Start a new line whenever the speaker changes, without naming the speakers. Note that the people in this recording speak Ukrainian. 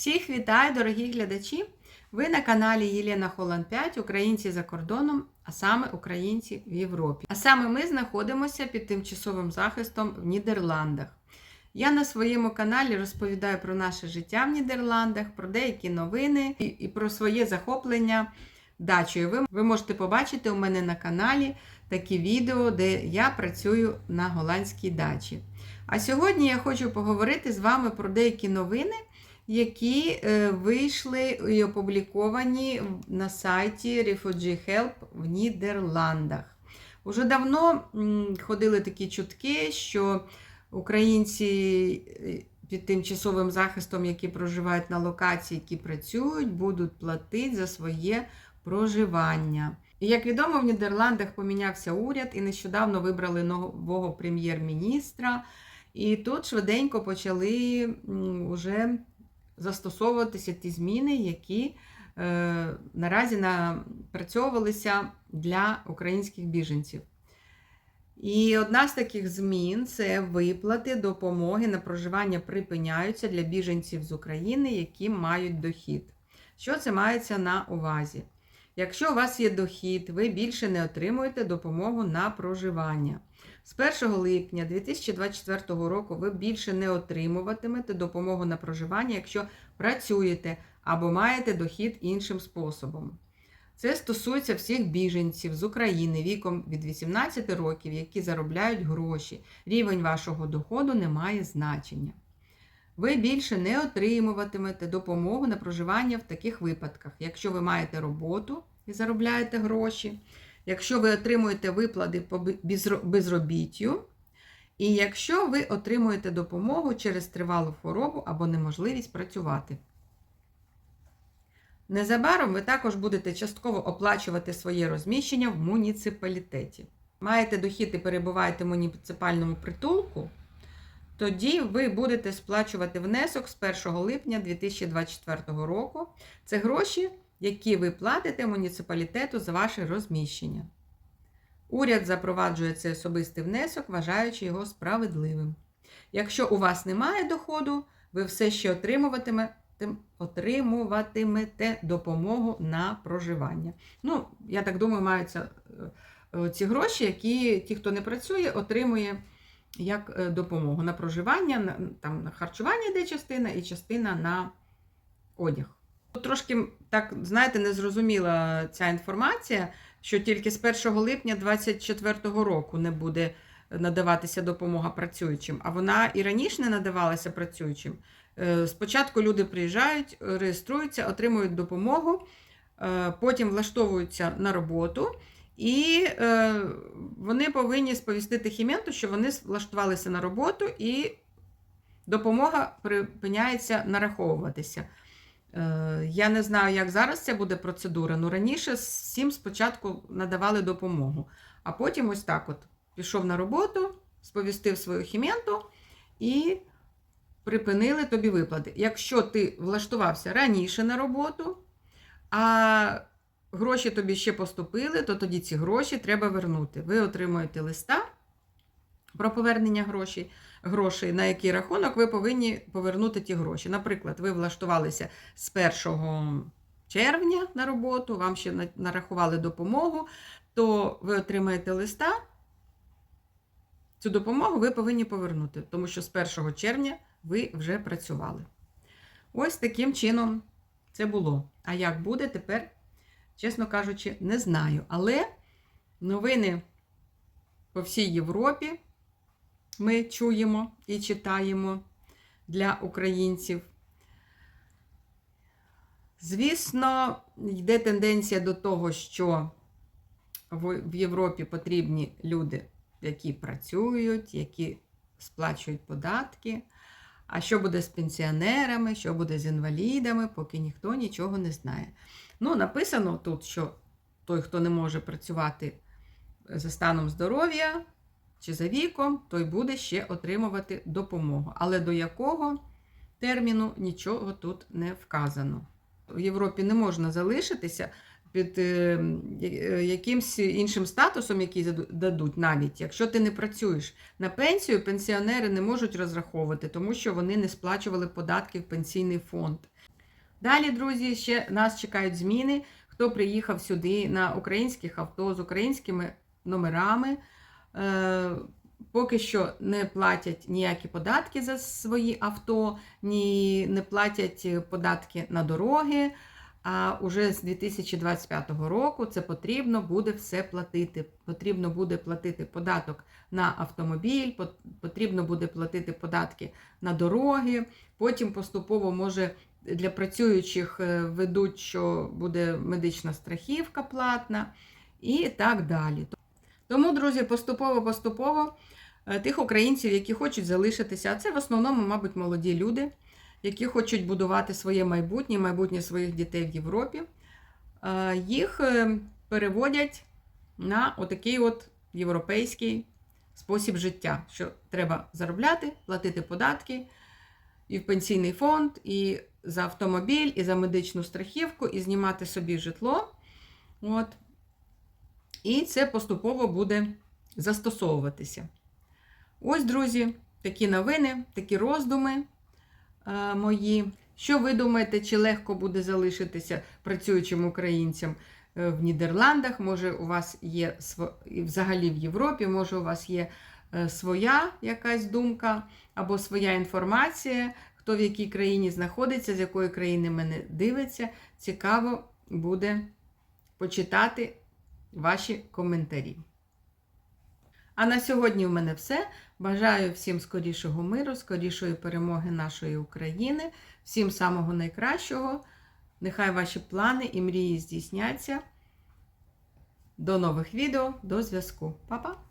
Всіх вітаю, дорогі глядачі! Ви на каналі Єлена Холланд 5, Українці за кордоном, а саме Українці в Європі. А саме ми знаходимося під тимчасовим захистом в Нідерландах. Я на своєму каналі розповідаю про наше життя в Нідерландах, про деякі новини і, і про своє захоплення дачею. Ви, ви можете побачити у мене на каналі такі відео, де я працюю на голландській дачі. А сьогодні я хочу поговорити з вами про деякі новини, які е, вийшли і опубліковані на сайті Refugee Help в Нідерландах. Уже давно ходили такі чутки, що українці е, під тимчасовим захистом, які проживають на локації, які працюють, будуть платити за своє проживання. І як відомо, в Нідерландах помінявся уряд і нещодавно вибрали нового прем'єр-міністра. І тут швиденько почали м, уже застосовуватися ті зміни, які е, наразі напрацьовувалися для українських біженців. І одна з таких змін це виплати допомоги на проживання припиняються для біженців з України, які мають дохід. Що це мається на увазі? Якщо у вас є дохід, ви більше не отримуєте допомогу на проживання. З 1 липня 2024 року ви більше не отримуватимете допомогу на проживання, якщо працюєте або маєте дохід іншим способом. Це стосується всіх біженців з України віком від 18 років, які заробляють гроші. Рівень вашого доходу не має значення. Ви більше не отримуватимете допомогу на проживання в таких випадках, якщо ви маєте роботу і заробляєте гроші, якщо ви отримуєте виплати по безробіттю, і якщо ви отримуєте допомогу через тривалу хворобу або неможливість працювати. Незабаром ви також будете частково оплачувати своє розміщення в муніципалітеті. Маєте дохід і перебуваєте в муніципальному притулку, тоді ви будете сплачувати внесок з 1 липня 2024 року. Це гроші, які ви платите муніципалітету за ваше розміщення. Уряд запроваджує цей особистий внесок, вважаючи його справедливим. Якщо у вас немає доходу, ви все ще отримуватиме, отримуватимете допомогу на проживання. Ну, я так думаю, маються е, ці гроші, які ті, хто не працює, отримує як е, допомогу на проживання, на, там, на харчування йде частина і частина на одяг. Трошки, так, знаєте, незрозуміла ця інформація, що тільки з 1 липня 2024 року не буде надаватися допомога працюючим, а вона і раніше не надавалася працюючим. Е, Спочатку люди приїжджають, реєструються, отримують допомогу, е, потім влаштовуються на роботу, і е, вони повинні сповістити хіменту, що вони влаштувалися на роботу, і допомога припиняється нараховуватися. Я не знаю, як зараз це буде процедура. Ну раніше всім спочатку надавали допомогу, а потім ось так: от пішов на роботу, сповістив свою хіменту і припинили тобі виплати. Якщо ти влаштувався раніше на роботу, а гроші тобі ще поступили, то тоді ці гроші треба вернути. Ви отримуєте листа про повернення грошей, грошей, на який рахунок ви повинні повернути ті гроші. Наприклад, ви влаштувалися з 1 червня на роботу, вам ще нарахували допомогу, то ви отримаєте листа. Цю допомогу ви повинні повернути, тому що з 1 червня ви вже працювали. Ось таким чином це було. А як буде тепер, чесно кажучи, не знаю. Але новини по всій Європі ми чуємо і читаємо для українців. Звісно, йде тенденція до того, що в Європі потрібні люди, які працюють, які сплачують податки. А що буде з пенсіонерами, що буде з інвалідами, поки ніхто нічого не знає. Ну, написано тут, що той, хто не може працювати за станом здоров'я чи за віком, той буде ще отримувати допомогу. Але до якого терміну нічого тут не вказано. В Європі не можна залишитися під е, якимсь іншим статусом, який дадуть навіть, якщо ти не працюєш. На пенсію пенсіонери не можуть розраховувати, тому що вони не сплачували податки в пенсійний фонд. Далі, друзі, ще нас чекають зміни. Хто приїхав сюди на українських авто з українськими номерами, е, поки що не платять ніякі податки за свої авто, ні не платять податки на дороги. А уже з 2025 року це потрібно буде все платити. Потрібно буде платити податок на автомобіль, потрібно буде платити податки на дороги. Потім поступово може для працюючих е, ведуть, що буде медична страхівка платна і так далі. Тому, друзі, поступово-поступово е, тих українців, які хочуть залишитися, а це в основному, мабуть, молоді люди, які хочуть будувати своє майбутнє, майбутнє своїх дітей в Європі, е, їх е, переводять на отакий от європейський спосіб життя, що треба заробляти, платити податки і в пенсійний фонд, і за автомобіль, і за медичну страхівку, і знімати собі житло. От. І це поступово буде застосовуватися. Ось, друзі, такі новини, такі роздуми е, мої. Що ви думаєте, чи легко буде залишитися працюючим українцям е, в Нідерландах? Може, у вас є взагалі в Європі, може, у вас є е, своя якась думка або своя інформація, хто в якій країні знаходиться, з якої країни мене дивиться. Цікаво буде почитати ваші коментарі. А на сьогодні в мене все. Бажаю всім скорішого миру, скорішої перемоги нашої України, всім самого найкращого. Нехай ваші плани і мрії здійсняться. До нових відео, до зв'язку. Па-па!